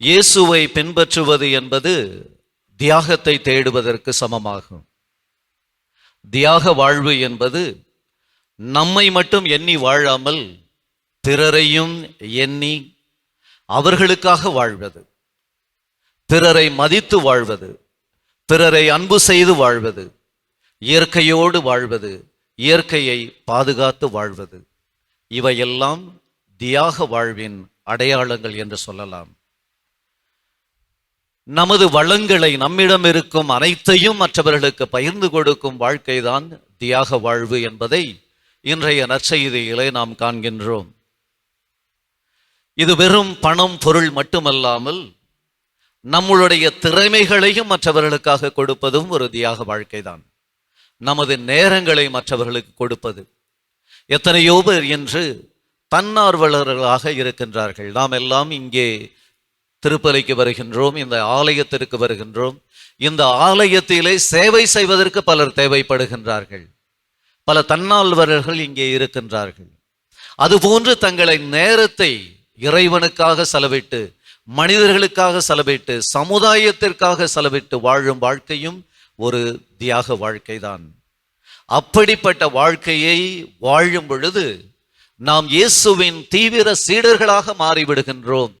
இயேசுவை பின்பற்றுவது என்பது தியாகத்தை தேடுவதற்கு சமமாகும். தியாக வாழ்வு என்பது நம்மை மட்டும் எண்ணி வாழாமல் பிறரையும் எண்ணி அவர்களுக்காக வாழ்வது பிறரை மதித்து வாழ்வது பிறரை அன்பு செய்து வாழ்வது இயற்கையோடு வாழ்வது இயற்கையை பாதுகாத்து வாழ்வது. இவையெல்லாம் தியாக வாழ்வின் அடையாளங்கள் என்று சொல்லலாம். நமது வளங்களை நம்மிடம் இருக்கும் அனைத்தையும் மற்றவர்களுக்கு பகிர்ந்து கொடுக்கும் வாழ்க்கைதான் தியாக வாழ்வு என்பதை இன்றைய நற்செய்தியிலே நாம் காண்கின்றோம். இது வெறும் பணம் பொருள் மட்டுமல்லாமல் நம்மளுடைய திறமைகளையும் மற்றவர்களுக்காக கொடுப்பதும் ஒரு தியாக வாழ்க்கைதான். நமது நேரங்களை மற்றவர்களுக்கு கொடுப்பது. எத்தனையோ பேர் என்று தன்னார்வலர்களாக இருக்கின்றார்கள். நாம் எல்லாம் இங்கே திருப்பலிக்கு வருகின்றோம் இந்த ஆலயத்திற்கு வருகின்றோம். இந்த ஆலயத்திலே சேவை செய்வதற்கு பலர் தேவைப்படுகின்றார்கள். பல தன்னால்வர்கள் இங்கே இருக்கின்றார்கள். அதுபோன்று தங்களை நேரத்தை இறைவனுக்காக செலவிட்டு மனிதர்களுக்காக செலவிட்டு சமுதாயத்திற்காக செலவிட்டு வாழும் வாழ்க்கையும் ஒரு தியாக வாழ்க்கைதான். அப்படிப்பட்ட வாழ்க்கையை வாழும் பொழுது நாம் இயேசுவின் தீவிர சீடர்களாக மாறிவிடுகின்றோம்.